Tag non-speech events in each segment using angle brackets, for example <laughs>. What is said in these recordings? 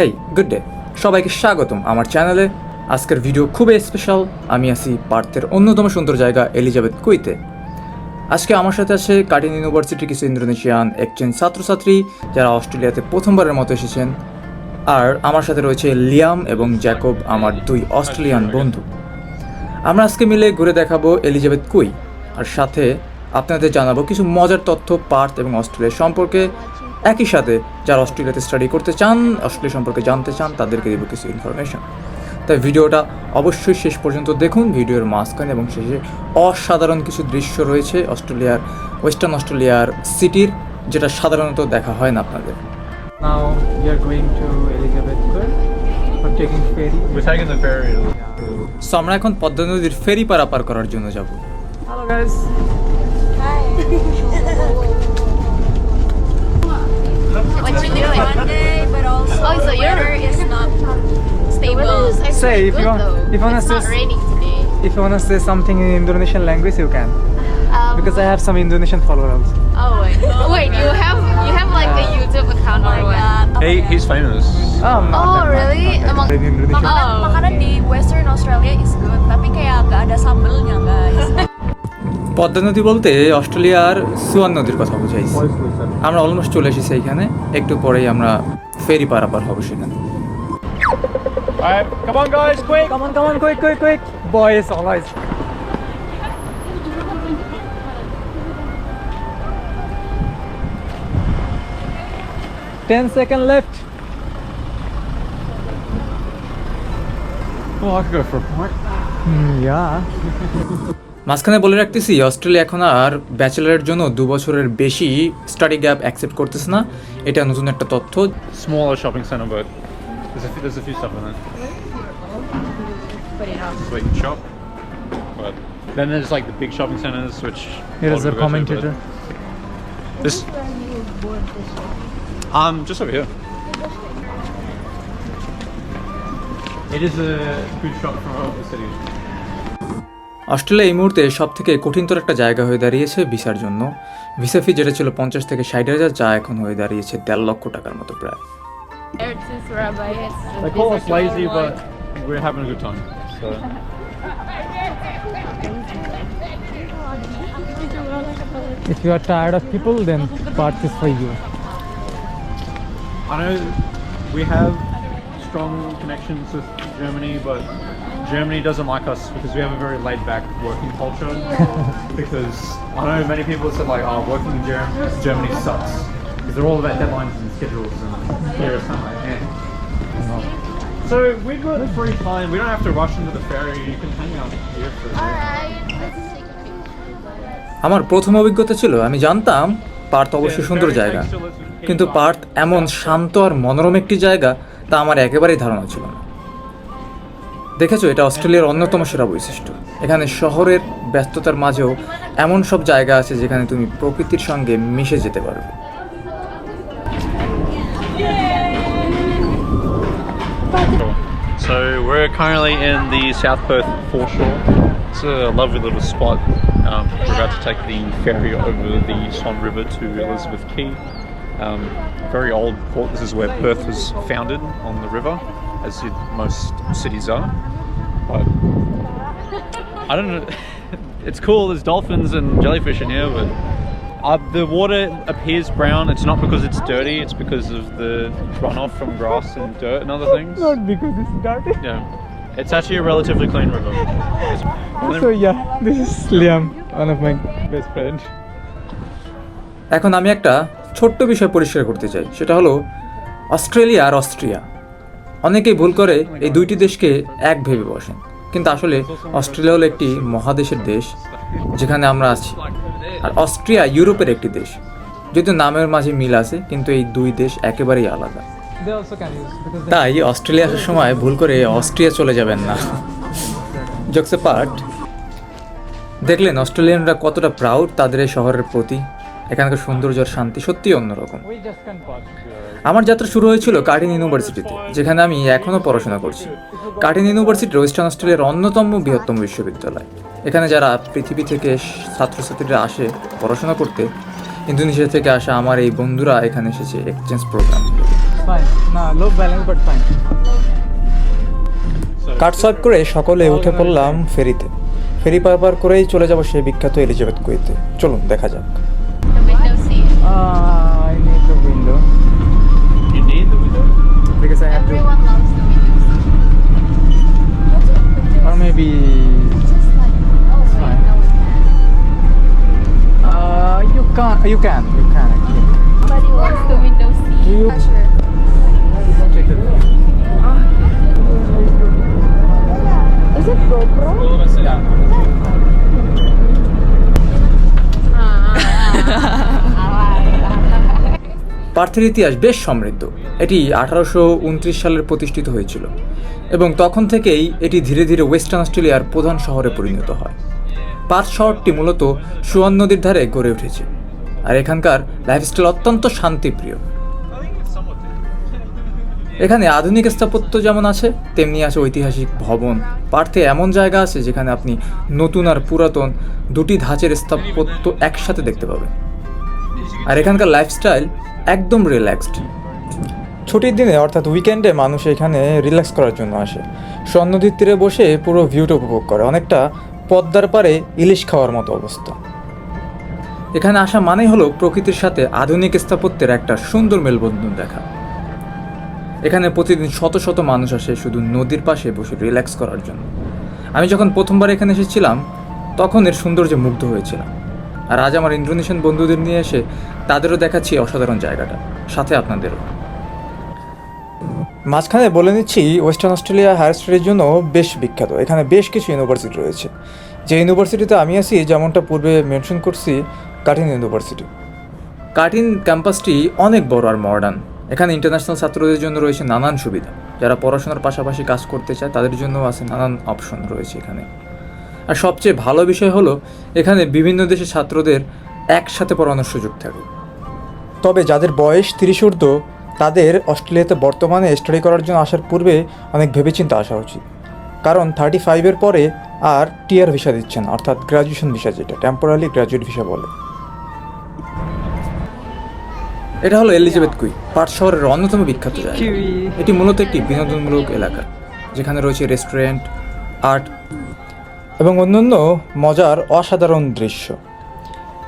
Hey good day সবাইকে স্বাগতম আমার চ্যানেলে। আজকের ভিডিও খুবই স্পেশাল আমি আছি পার্থের অন্যতম সুন্দর জায়গা এলিজাবেথ কুইতে আজকে আমার সাথে আছে কাটিন ইউনিভার্সিটির কিছু ইন্দোনেশিয়ান এক্সচেঞ্জ ছাত্রছাত্রী যারা অস্ট্রেলিয়াতে প্রথমবারের মতো এসেছেন। আর আমার সাথে রয়েছে লিয়াম এবং জ্যাকব আমার দুই অস্ট্রেলিয়ান বন্ধু। আমরা আজকে মিলে ঘুরে দেখাবো এলিজাবেথ কুই আর সাথে আপনাদের জানাব কিছু মজার তথ্য পার্থ এবং অস্ট্রেলিয়া সম্পর্কে। একই সাথে যারা অস্ট্রেলিয়াতে স্টাডি করতে চান অস্ট্রেলিয়া সম্পর্কে জানতে চান তাদেরকে দেবো কিছু ইনফরমেশন তাই ভিডিওটা অবশ্যই শেষ পর্যন্ত দেখুন ভিডিওর মাঝখানে এবং শেষে অসাধারণ কিছু দৃশ্য রয়েছে অস্ট্রেলিয়ার ওয়েস্টার্ন অস্ট্রেলিয়ার সিটির যেটা সাধারণত দেখা হয় না আপনাদের Now we are going to Elizabeth for taking ferry. We're taking the ferry. So আমরা এখন পদ্মা নদীর ফেরি পারাপার করার জন্য যাব Hello guys. <laughs> What you doing? Monday, but also Oh, so the you're- weather is not stable. Say if you want, if you wanna say, raining today. if you wanna say something in Indonesian language, you can. Um, Because I have some Indonesian followers. Oh wait, <laughs> wait. You have you have like a YouTube account Oh or my what? god. He, he's famous. Oh, not Oh, really? not that Among- much. In Makanan, Oh. makanan di Western Australia is good, tapi kayak gak ada sambelnya guys. <laughs> Padma নদী বলতে অস্ট্রেলিয়ার swan নদীর কথা বুঝাই আমরা almost চলে এসেছি এখানে একটু পরেই আমরা ফেরি পারাপার হব সেখানে। Oh, I could go for a point. Mm, yeah. মাঝখানে বলে রাখতেছি অস্ট্রেলিয়া এখন আর ব্যাচেলারের জন্য দু বছরের বেশি স্টাডি গ্যাপ অ্যাকসেপ্ট করতেছে না। এটা নতুন একটা তথ্য। Small shopping It is a good shot from the. Australia এই মুহূর্তে সব থেকে কঠিনতর একটা জায়গা হয়ে দাঁড়িয়েছে ভিসার জন্য। ভিসা ফি যেটা ছিল পঞ্চাশ থেকে ষাট হাজার যা এখন হয়ে দাঁড়িয়েছে দেড় লক্ষ টাকার মতো প্রায়। If you are tired of people, then part is for. I know we have strong connections with Germany, but Germany doesn't like us because we have a very laid back working culture. because I know many people said like, oh, working in Germ- Germany sucks. Because they're all about deadlines and schedules and here it's kind of like, eh. So we've got free time. We don't have to rush into the ferry. You can hang out here for a bit. Alright, let's take a picture. আমার প্রথম অভিজ্ঞতা ছিল আমি জানতাম পার্থ অবশ্যই সুন্দর জায়গা কিন্তু পার্থ এমন শান্ত আর মনোরম একটি জায়গা তা আমার একেবারেই ধারণা ছিল না দেখেছ এটা অস্ট্রেলিয়ার অন্যতম সেরা বৈশিষ্ট্য এখানে শহরের ব্যস্ততার মাঝেও এমন সব জায়গা আছে যেখানে তুমি প্রকৃতির সঙ্গে মিশে যেতে পারবে So we're currently in the South Perth foreshore. It's a lovely little spot. Um, we're about to take the ferry over the Swan River to Elizabeth Quay. Um, very old port. This is where Perth was founded on the river, as it, most cities are. But I don't know. <laughs> It's cool. There's dolphins and jellyfish in here, but uh, the water appears brown. It's not because it's dirty. It's because of the runoff from grass and dirt and other things. Not <laughs> because it's dirty. Yeah, it's actually a relatively clean river. <laughs> So yeah, this is Liam, one of my best friends. এখন আমি একটা ছোট্ট বিষয় পরিষ্কার করতে চাই সেটা হলো অস্ট্রেলিয়া আর অস্ট্রিয়া অনেকেই ভুল করে এই দুইটি দেশকে এক ভেবে বসেন। কিন্তু আসলে অস্ট্রেলিয়া হলো একটি মহাদেশের দেশ, যেখানে আমরা আছি। আর অস্ট্রিয়া ইউরোপের একটি দেশ। যদিও নামের মাঝে মিল আছে, কিন্তু এই দুই দেশ একেবারেই আলাদা। তাই অস্ট্রেলিয়া আসার সময় ভুল করে অস্ট্রিয়া চলে যাবেন না। জোকসে পার্ট। দেখলেন অস্ট্রেলিয়ানরা কতটা প্রাউড তাদের এই শহরের প্রতি। এখানকার সৌন্দর্য আর শান্তি সত্যিই অন্যরকম. আমার যাত্রা শুরু হয়েছিল কার্টিন ইউনিভার্সিটিতে যেখানে আমি এখনও পড়াশোনা করছি। কার্টিন ইউনিভার্সিটি ওয়েস্টার্ন অস্ট্রেলিয়ার অন্যতম বৃহত্তম বিশ্ববিদ্যালয়। এখানে যারা পৃথিবী থেকে ছাত্রছাত্রীরা আসে পড়াশোনা করতে ইন্দোনেশিয়া থেকে আসা আমার এই বন্ধুরা এখানে এসেছে এক্সচেঞ্জ প্রোগ্রাম. কাট সোয়াইপ করে সকলে উঠে পড়লাম ফেরিতে। ফেরি পার পার করেই চলে যাব সেই বিখ্যাত এলিজাবেথ কুইতে চলুন দেখা যাক. Ah, I need the window You need the window? because I have to, Everyone loves the window or maybe. Oh, wait, fine. no, we can't. Uh, you can, you can, পার্থের ইতিহাস বেশ সমৃদ্ধ। এটি আঠারোশো সালের প্রতিষ্ঠিত হয়েছিল এবং তখন থেকেই এটি ধীরে ধীরে ওয়েস্টার্ন অস্ট্রেলিয়ার প্রধান শহরে পরিণত হয়। পার্থ শহরটি মূলত সুয়ান নদীর ধারে গড়ে উঠেছে আর এখানকার লাইফস্টাইল অত্যন্ত শান্তিপ্রিয়। এখানে আধুনিক স্থাপত্য যেমন আছে, তেমনি আছে ঐতিহাসিক ভবন। পার্থে এমন জায়গা আছে যেখানে আপনি নতুন আর পুরাতন দুটি ধাঁচের স্থাপত্য একসাথে দেখতে পাবেন। আর এখানকার লাইফস্টাইল একদম রিল্যাক্সড ছুটির দিনে অর্থাৎ উইকেন্ডে মানুষ এখানে রিল্যাক্স করার জন্য আসে। নদীর তীরে বসে পুরো ভিউটা উপভোগ করে। অনেকটা পদ্মার পারে ইলিশ খাওয়ার মতো অবস্থা। এখানে আসা মানেই হলো প্রকৃতির সাথে আধুনিক স্থাপত্যের একটা সুন্দর মেলবন্ধন দেখা। এখানে প্রতিদিন শত শত মানুষ আসে শুধু নদীর পাশে বসে রিল্যাক্স করার জন্য। আমি যখন প্রথমবার এখানে এসেছিলাম তখন এর সৌন্দর্যে মুগ্ধ হয়েছিলাম। আর আজ আমার ইন্ডোনেশিয়ান বন্ধুদের নিয়ে এসে তাদেরও দেখাচ্ছি অসাধারণ জায়গাটা। সাথে আপনাদেরও। মাঝখানে বলে নিচ্ছি ওয়েস্টার্ন অস্ট্রেলিয়া হায়ার স্টাডির জন্য বেশ বিখ্যাত। এখানে বেশ কিছু ইউনিভার্সিটি রয়েছে। যে ইউনিভার্সিটিতে আমি আছি যেমনটা পূর্বে মেনশন করছি কাটিন ইউনিভার্সিটি কাটিন ক্যাম্পাসটি অনেক বড় আর মডার্ন এখানে ইন্টারন্যাশনাল ছাত্রদের জন্য রয়েছে নানান সুবিধা। যারা পড়াশোনার পাশাপাশি কাজ করতে চায় তাদের জন্য আছে নানান অপশন রয়েছে এখানে। আর সবচেয়ে ভালো বিষয় হলো এখানে বিভিন্ন দেশের ছাত্রদের একসাথে পড়ানোর সুযোগ থাকে। তবে যাদের বয়স তিরিশ ঊর্ধ্ব তাদের অস্ট্রেলিয়াতে বর্তমানে স্টাডি করার জন্য আসার পূর্বে অনেক ভেবেচিন্তে আসা উচিত। কারণ থার্টি ফাইভের পরে আর টিয়ার ভিসা দিচ্ছে না অর্থাৎ গ্র্যাজুয়েশন ভিসা যেটা টেম্পোরারি গ্র্যাজুয়েট ভিসা বলে। এটা হলো এলিজাবেথ কুই পার্ট শহরের অন্যতম বিখ্যাত জায়গা। এটি মূলত একটি বিনোদনমূলক এলাকা যেখানে রয়েছে রেস্টুরেন্ট আর্ট এবং অন্যান্য মজার অসাধারণ দৃশ্য।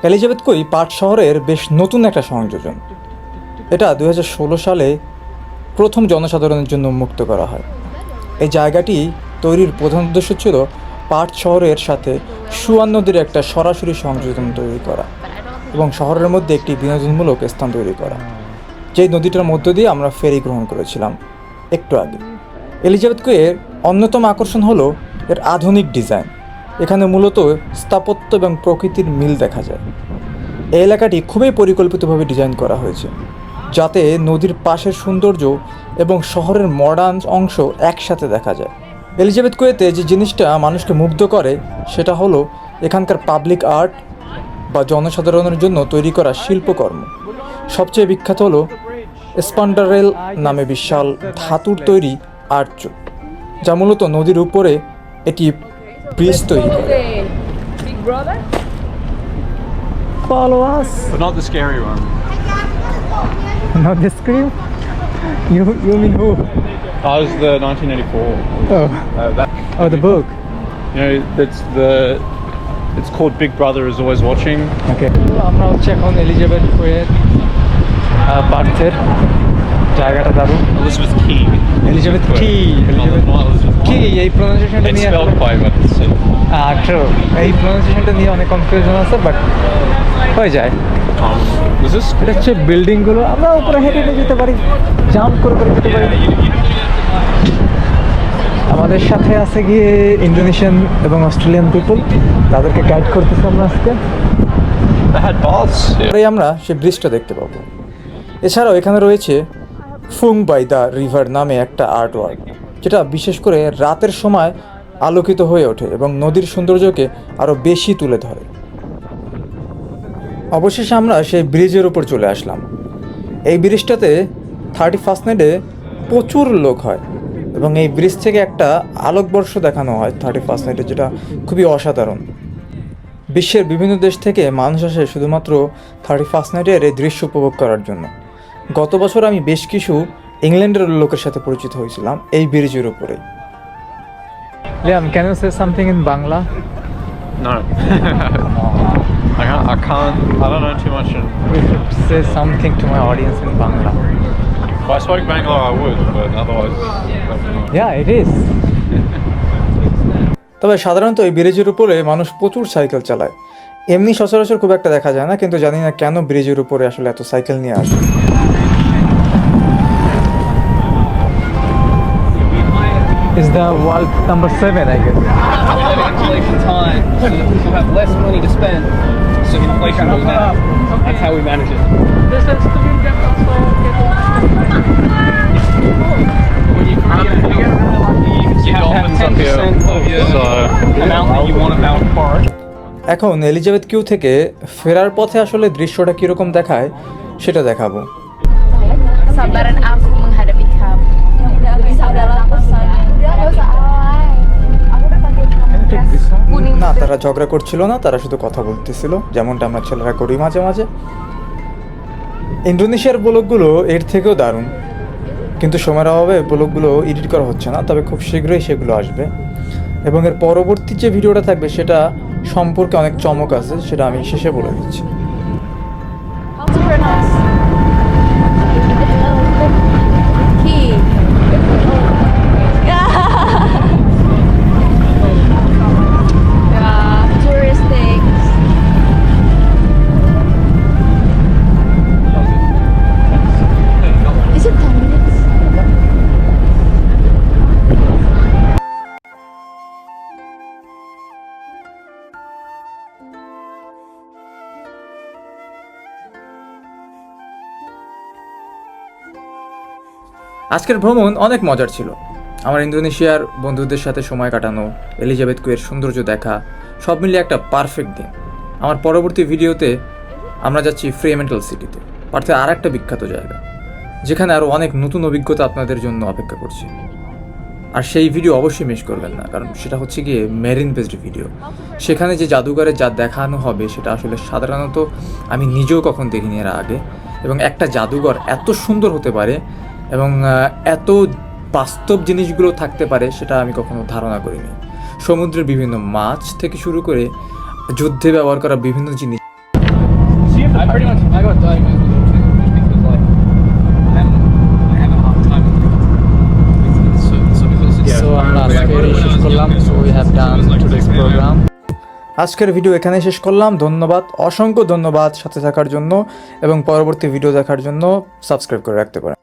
এলিজাবেথ কুই পার্ট শহরের বেশ নতুন একটা সংযোজন। এটা দু হাজার ষোলো সালে প্রথম জনসাধারণের জন্য মুক্ত করা হয়। এই জায়গাটি তৈরির প্রধান উদ্দেশ্য ছিল পাট শহরের সাথে সুয়ান নদীর একটা সরাসরি সংযোজন তৈরি করা এবং শহরের মধ্যে একটি বিনোদনমূলক স্থান তৈরি করা। যেই নদীটার মধ্য দিয়ে আমরা ফেরি গ্রহণ করেছিলাম একটু আগে। এলিজাবেথ কুয়ের অন্যতম আকর্ষণ হলো এর আধুনিক ডিজাইন। এখানে মূলত স্থাপত্য এবং প্রকৃতির মিল দেখা যায়। এই এলাকাটি খুবই পরিকল্পিতভাবে ডিজাইন করা হয়েছে, যাতে নদীর পাশের সৌন্দর্য এবং শহরের মডার্ন অংশ একসাথে দেখা যায়। এলিজাবেথ কুয়েতে যে জিনিসটা মানুষকে মুগ্ধ করে, সেটা হলো এখানকার পাবলিক আর্ট বা জনসাধারণের জন্য তৈরি করা শিল্পকর্ম। সবচেয়ে বিখ্যাত হলো স্পান্ডারেল নামে বিশাল ধাতুর তৈরি আর্চ যা মূলত নদীর উপরে এটি ব্রিজ তৈরি করে Follow us. But not the scary one. Not the scream. You you mean who? That was the 1984. Oh, Uh, that, oh the book. you know, that's the. It's called Big Brother is always watching. ওকে আমরা হচ্ছে এখন Elizabeth কুয়ের পার্থের জায়গাটা দারুণ. Elizabeth কি not Elizabeth কি এই প্রনাউন্সিয়েশনটা নিয়ে uh, আঠেরো এই প্রনাউন্সিয়েশনটা নিয়ে অনেক কনফিউশন আছে বাট হয়ে যায়। Um? এটা হচ্ছে বিল্ডিংগুলো আমরা উপরে হেঁটে হেঁটে যেতে পারি জাম্প করে করে যেতে পারি। আমাদের সাথে আছে গিয়ে ইন্দোনেশিয়ান এবং অস্ট্রেলিয়ান পিপল তাদেরকে গাইড করতেছি আমরা আজকে. আমরা সেই ব্রিজটা দেখতে পাবো। এছাড়াও এখানে রয়েছে ফুং বাই দ্য রিভার নামে একটা আর্ট ওয়ার্ক যেটা বিশেষ করে রাতের সময় আলোকিত হয়ে ওঠে এবং নদীর সৌন্দর্যকে আরও বেশি তুলে ধরে। অবশেষে আমরা সেই ব্রিজের উপর চলে আসলাম। এই ব্রিজটাতে থার্টি ফার্স্ট নাইটে প্রচুর লোক হয় এবং এই ব্রিজ থেকে একটা আলোকবর্ষ দেখানো হয় থার্টি ফার্স্ট নাইটে যেটা খুবই অসাধারণ। বিশ্বের বিভিন্ন দেশ থেকে মানুষ আসে শুধুমাত্র থার্টি ফার্স্ট নাইটের এই দৃশ্য উপভোগ করার জন্য। গত বছর আমি বেশ কিছু ইংল্যান্ডের লোকের সাথে পরিচিত হয়েছিলাম এই ব্রিজের উপরে Liam can you say something in Bangla No. <laughs> I can't, I can't, I don't know too much in. Say something to my audience in Bangla If I spoke Bangla, I would, but otherwise, I don't know. It is তবে সাধারণত এই ব্রিজের উপরে মানুষ প্রচুর cycle চালায় এমনি সচরাচর খুব একটা দেখা যায় না কিন্তু জানি না কেন ব্রিজের উপরে আসলে এত সাইকেল নিয়ে আসে is the wall number seven, I guess. inflation's high, so that people have less money to spend, so inflation goes down. That's how we manage it. When you you you have to have 10% of your So, amount that you want about park. এখন Elizabeth Q থেকে ফেরার পথে আসলে দৃশ্যটা কীরকম দেখায় সেটা দেখাবো Kesabaran aku menghadapi kamu. Sadarlah aku না, তারা ঝগড়া করছিল না, তারা শুধু কথা বলতেছিল, যেমনটা আমরা ছেলেরা করি মাঝে মাঝে। ইন্দোনেশিয়ার ব্লগগুলো এর থেকেও দারুণ। কিন্তু সময়ের অভাবে ব্লগগুলো এডিট করা হচ্ছে না, তবে খুব শীঘ্রই সেগুলো আসবে। এবং এর পরবর্তী যে ভিডিওটা থাকবে, সেটা সম্পর্কে অনেক চমক আছে, সেটা আমি শেষে বলে দিচ্ছি। আজকের ভ্রমণ অনেক মজার ছিল। আমার ইন্দোনেশিয়ার বন্ধুদের সাথে সময় কাটানো, এলিজাবেথ কুয়ের সৌন্দর্য দেখা, সব মিলিয়ে একটা পারফেক্ট দিন। আমার পরবর্তী ভিডিওতে আমরা যাচ্ছি ফ্রিমেন্টাল সিটিতে পার্থে আর একটা বিখ্যাত জায়গা, যেখানে আরও অনেক নতুন অভিজ্ঞতা আপনাদের জন্য অপেক্ষা করছে। আর সেই ভিডিও অবশ্যই মিস করবেন না, কারণ সেটা হচ্ছে গিয়ে মেরিন বেসড ভিডিও সেখানে যে জাদুঘরে যা দেখানো হবে, সেটা আসলে সাধারণত আমি নিজেও কখন দেখিনি এর আগে, এবং একটা জাদুঘর এত সুন্দর হতে পারে এবং এত বাস্তব জিনিসগুলো থাকতে পারে সেটা আমি কখনো ধারণা করিনি। সমুদ্রের বিভিন্ন মাছ থেকে শুরু করে যুদ্ধে ব্যবহার করা বিভিন্ন জিনিস। আজকের ভিডিও এখানে শেষ করলাম। ধন্যবাদ, অসংখ্য ধন্যবাদ সাথে থাকার জন্য এবং পরবর্তী ভিডিও দেখার জন্য সাবস্ক্রাইব করে রাখতে পারেন।